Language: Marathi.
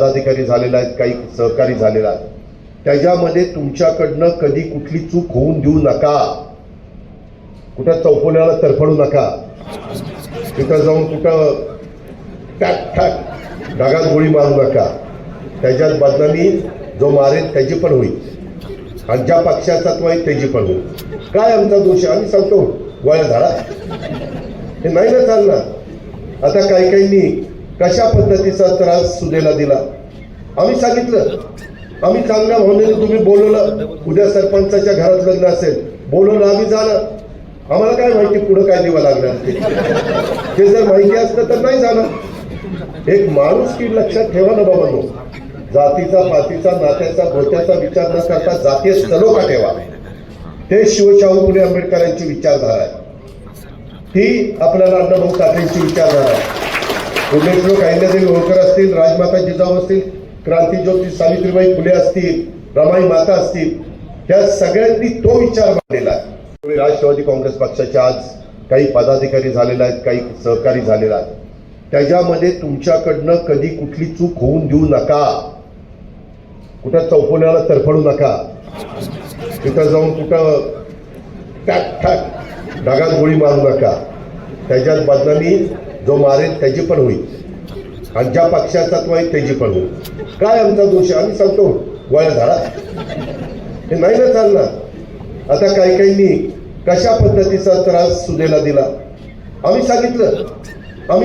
पदाधिकारी झालेला आहेत काही सहकारी झालेला आहे. त्याच्यामध्ये तुमच्याकडनं कधी कुठली चूक होऊन देऊ नका. कुठं चौकोण्याला तरफडू नका. तिथं जाऊन कुठं टॅक टॅक ढगात गोळी मारू नका. त्याच्यात बदनामी जो मारेल त्याची पण होईल. आणि ज्या पक्षाचा तो आहे त्याची पण होईल. काय आमचा दोष आहे? आम्ही सांगतो. गोळ्या झाडा हे नाही ना चालणार. आता काही काहींनी कशा पद्धतीचा त्रास सुदेला दिला? आम्ही सांगितलं आम्ही चांगल्या भावनेने तुम्ही बोलवलं उद्या सरपंचाच्या घरात लग्न असेल बोलवलं आम्ही जाणं आम्हाला काय माहिती पुढं काय दिवं लागणार ते? जर माहिती असलं तर नाही जाणार. एक माणूस की लक्षात ठेवा ना बाबांनो जातीचा पातीचा नात्याचा गोत्याचा विचार न करता जातीय सलोखा ठेवा. ते शिवशाहू फुले आंबेडकरांची विचारधारा आहे. ही आपल्याला अण्णाभाऊ साठेंची विचारधारा आहे. पुण्यश्लोक अहिल्यादेवी होळकर असतील राजमाता जिजाऊ असतील क्रांतीज्योती सावित्रीबाई फुले असतील रमाई माता असतील त्या सगळ्यांनी तो विचार मांडलेला आहे. राष्ट्रवादी काँग्रेस पक्षाचे आज काही पदाधिकारी झालेले आहेत काही सहकारी झालेला आहेत. त्याच्यामध्ये तुमच्याकडनं कधी कुठली चूक होऊन देऊ नका. कुठं चौकोण्याला तरफडू नका. तिथं जाऊन कुठं टॅक टॅक ढगात गोळी मारू नका. त्याच्यात बदनामी जो मारेल त्याची पण होईल. आणि ज्या पक्षाचा तो आहे त्याची पण होईल. काय आमचा दोष आम्ही सांगतो वळ झाडा. हे नाही ना चालणार. आता काही काहींनी कशा पद्धतीचा त्रास सुदेला दिला? आम्ही सांगितलं.